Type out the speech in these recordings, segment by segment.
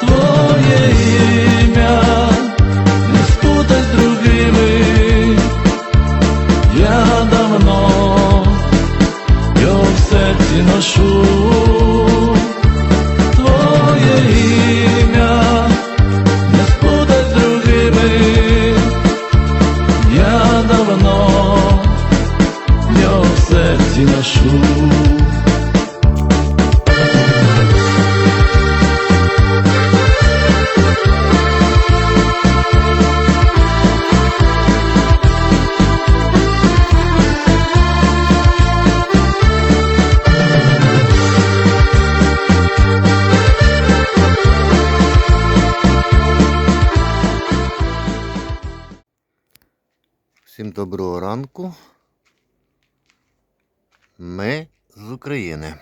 Твоє ім'я. Всім доброго ранку. Ми з України.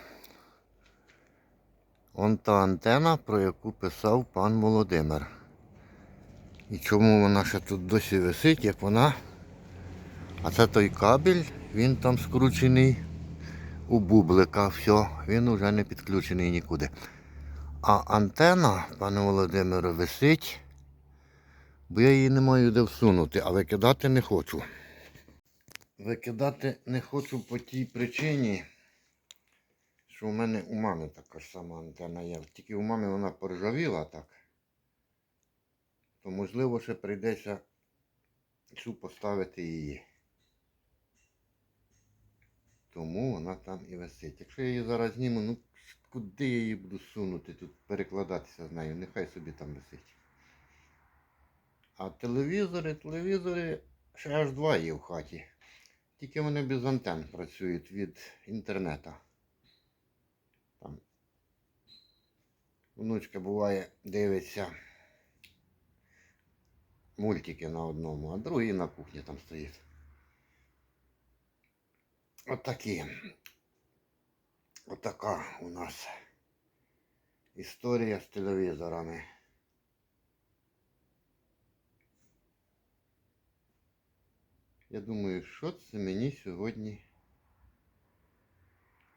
Он та антена, про яку писав пан Володимир. І чому вона ще тут досі висить, як вона. А це той кабель, він там скручений у бублика, все, він вже не підключений нікуди. А антена, пане Володимире, висить, бо я її не маю де всунути, а викидати не хочу. Викидати не хочу по тій причині, що у мене у мами така ж сама антена є. Тільки у мами вона поржавіла так. То можливо ще прийдеться цю поставити її. Тому вона там і висить. Якщо я її зараз зніму, ну куди я її буду сунути, тут перекладатися з нею, нехай собі там висить. А телевізори, телевізори ще аж два є в хаті. Тільки вони без антенн працюють від інтернету. Там внучка буває дивиться мультики на одному, а другий на кухні там стоїть. Отакі. Отака у нас історія з телевізорами. Я думаю, що це мені сьогодні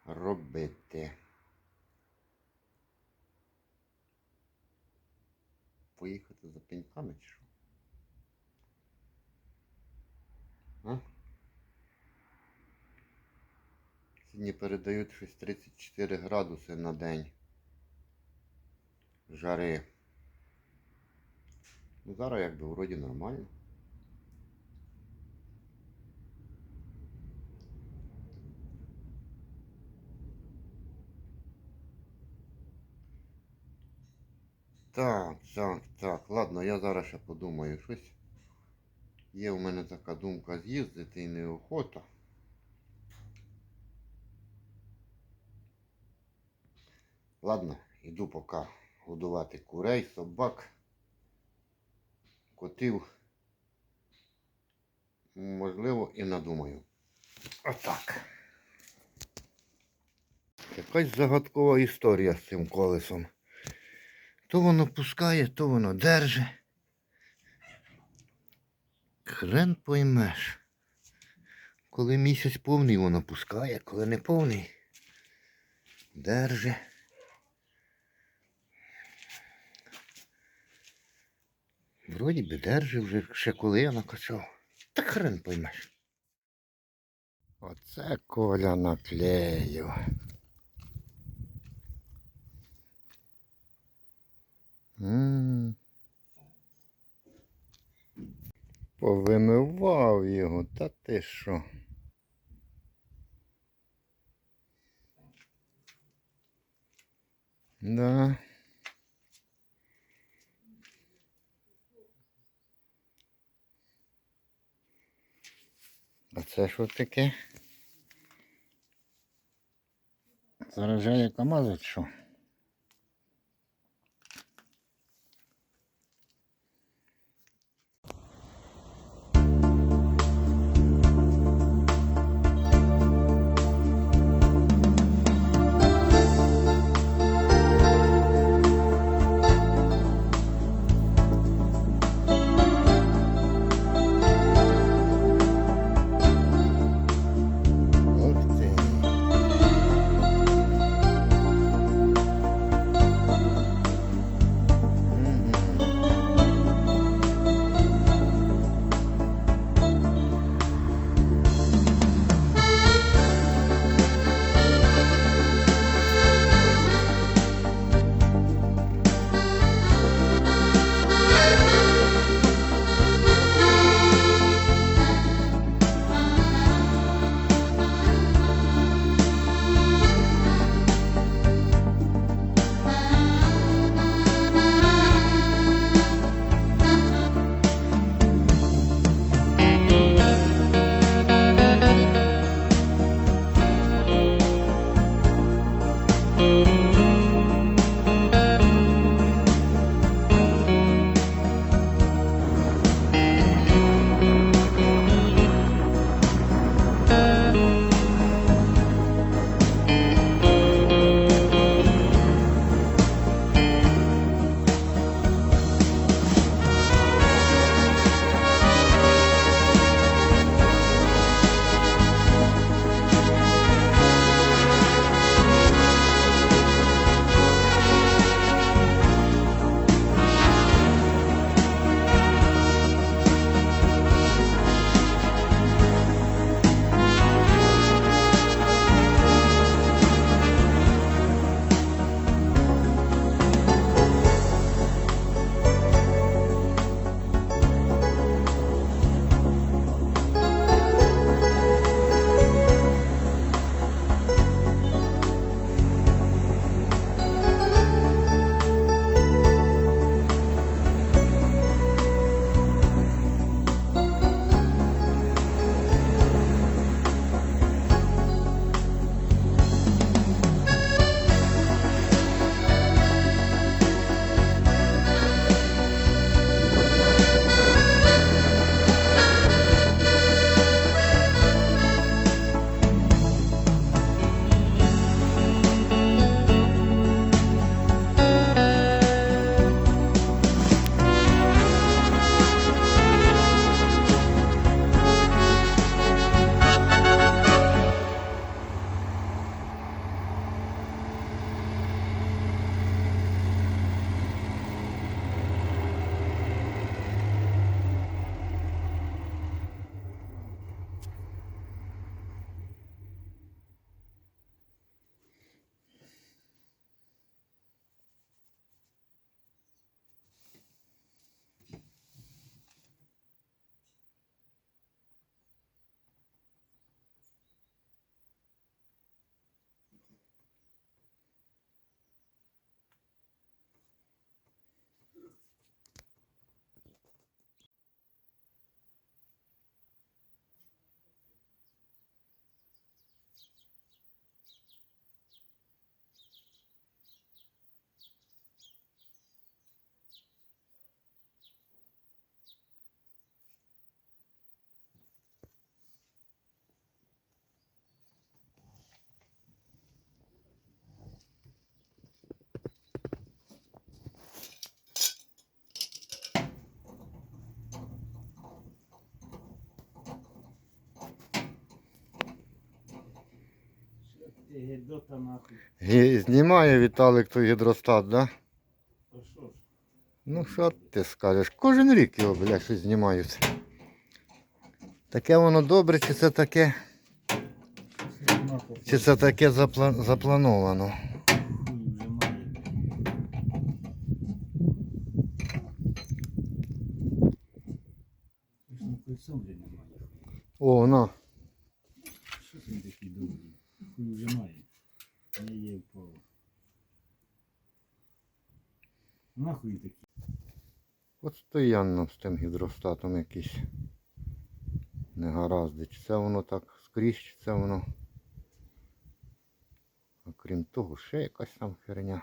робити? Поїхати за пеньками чи що? А? Сьогодні передають щось 34 градуси на день. Жари. Ну зараз якби вроді нормально. Так, так, так. Ладно, я зараз ще подумаю щось. Є у мене така думка з'їздити і неохота. Ладно, іду поки годувати курей, собак, котів. Можливо, і надумаю. Отак. Якась загадкова історія з цим колесом. То воно пускає, то воно держи. Хрен поймеш. Коли місяць повний воно пускає, коли не повний. Держи. Вроді би держи вже ще коли я накачав. Та хрен поймеш. Оце коля наклеїв. Повимивав його, та ти що? Да. А це що таке? Заражає КАМАЗ, що? Гідота нахуй. Гі- Знімає Віталик той гідростат, да? То що ж? Ну що ти скажеш? Кожен рік його, бля, щось знімають. Таке воно добре, чи це таке, Щось нема по чи це таке запла- заплановано? хуй вже має. Ось на кольцом вже немає. О, на. Що це він такий Хуй вже має. А я її впав. Нахуй такий. Постоянно з тим гідростатом якісь негаразди. Чи це воно так скрізь, чи це воно. Окрім того, ще якась там херня.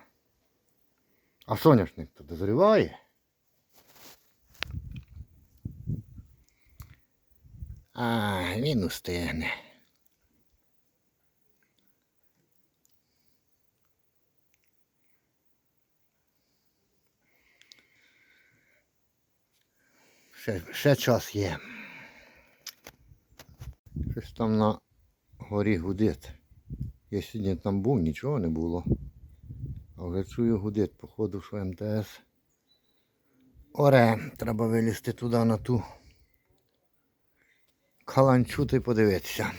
А соняшник то дозріває? А, він устигне. Ще, ще час є. Щось там на горі гудить. Я сьогодні там був, нічого не було. А вже чую гудить, походу, що МТС. Оре, треба вилізти туди на ту каланчу та й подивитися.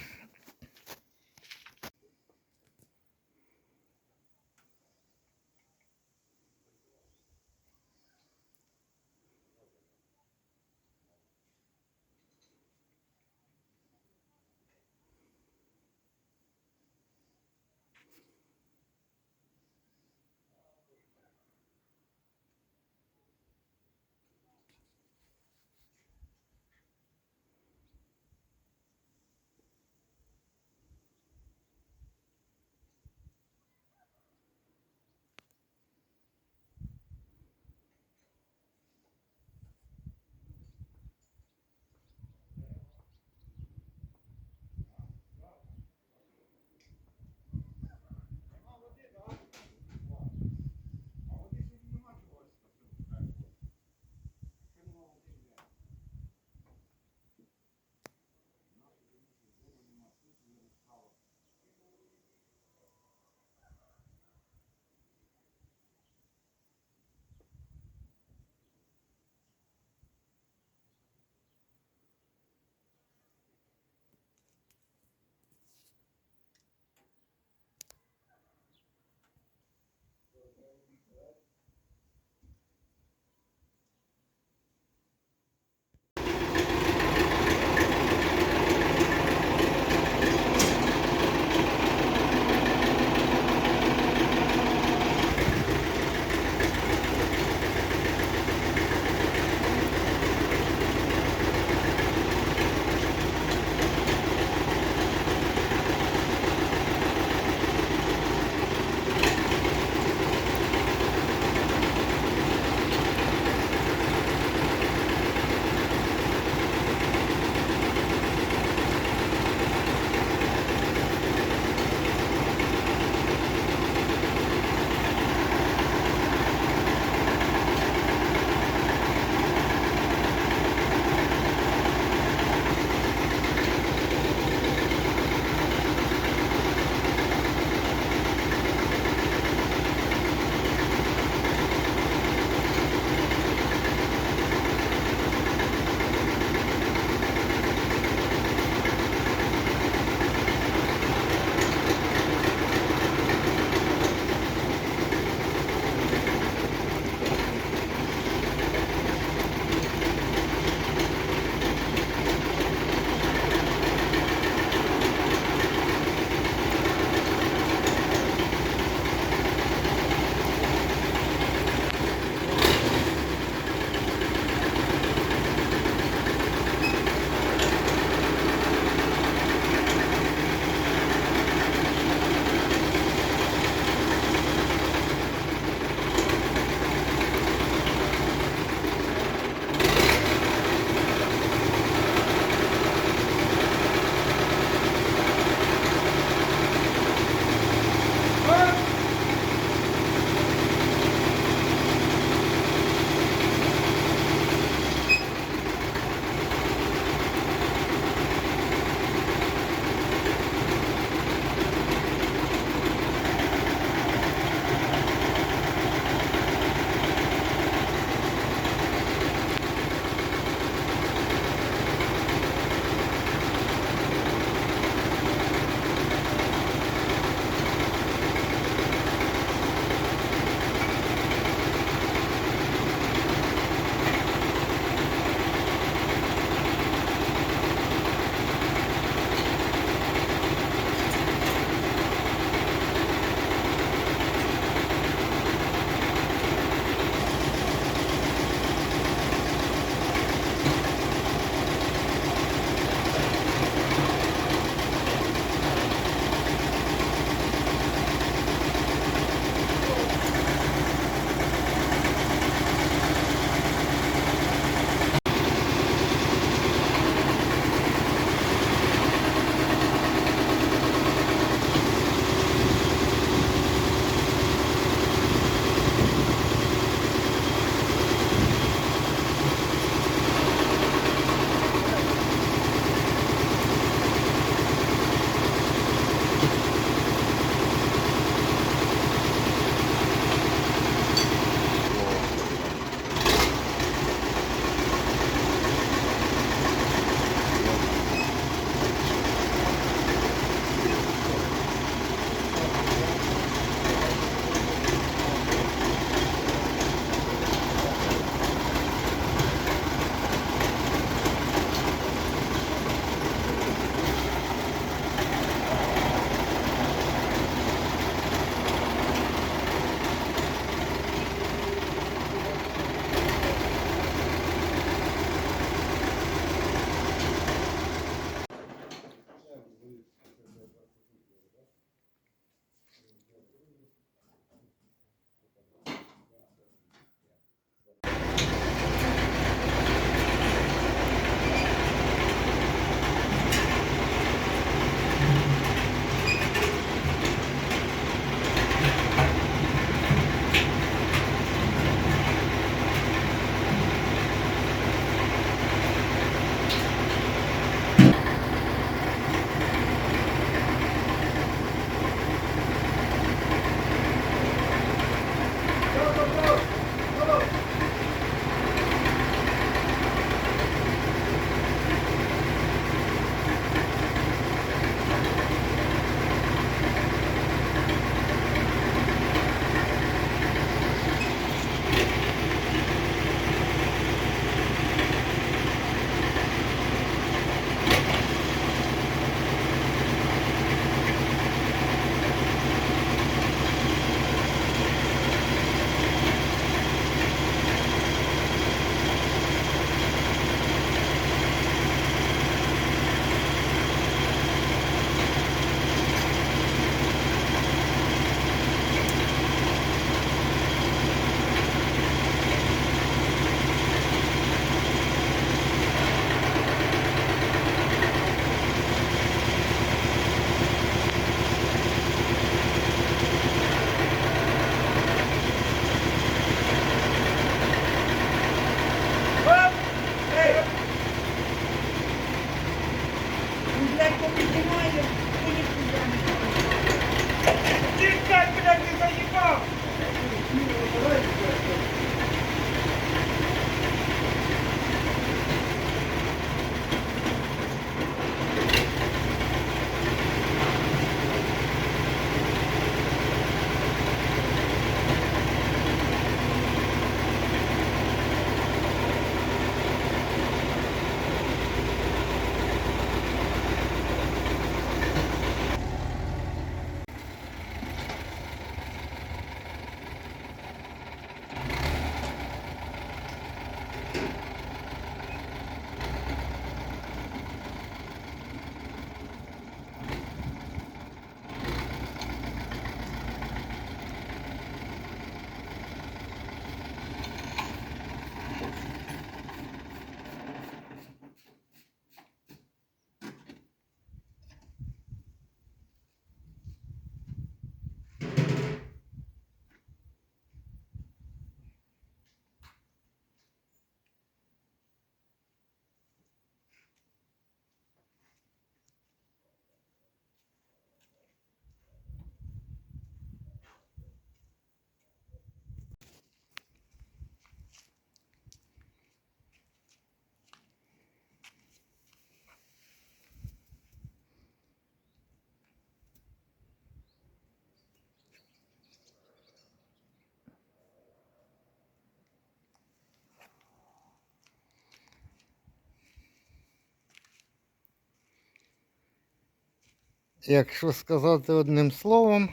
Якщо сказати одним словом,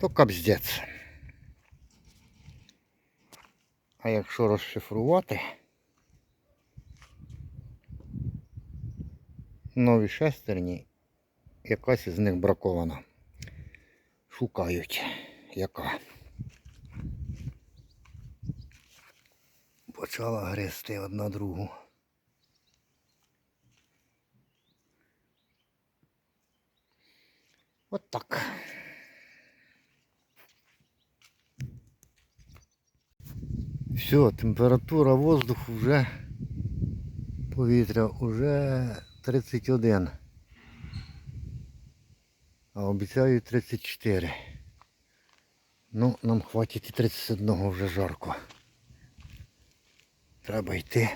то капздець. А якщо розшифрувати, нові шестерні, якась із них бракована. Шукають, яка. Почала гризти одна другу. Так. Все, температура воздуху вже повітря вже 31. А обіцяють 34. Ну, нам хватить і 31 вже жарко. Треба йти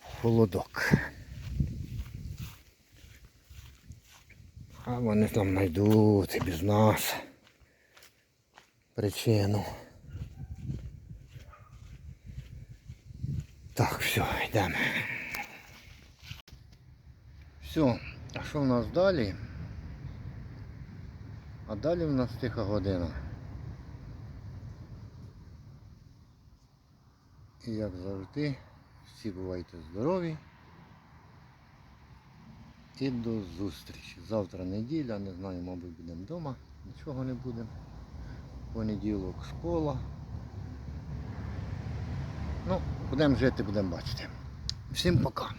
в холодок. А вони там знайдуть і без нас причину. Так, все, йдемо. Все, а що в нас далі? А далі в нас тиха година. І як завжди, всі бувайте здорові. І до зустрічі. Завтра неділя, не знаю, мабуть, будемо вдома. Нічого не будемо. Понеділок школа. Ну, будемо жити, будемо бачити. Всім пока.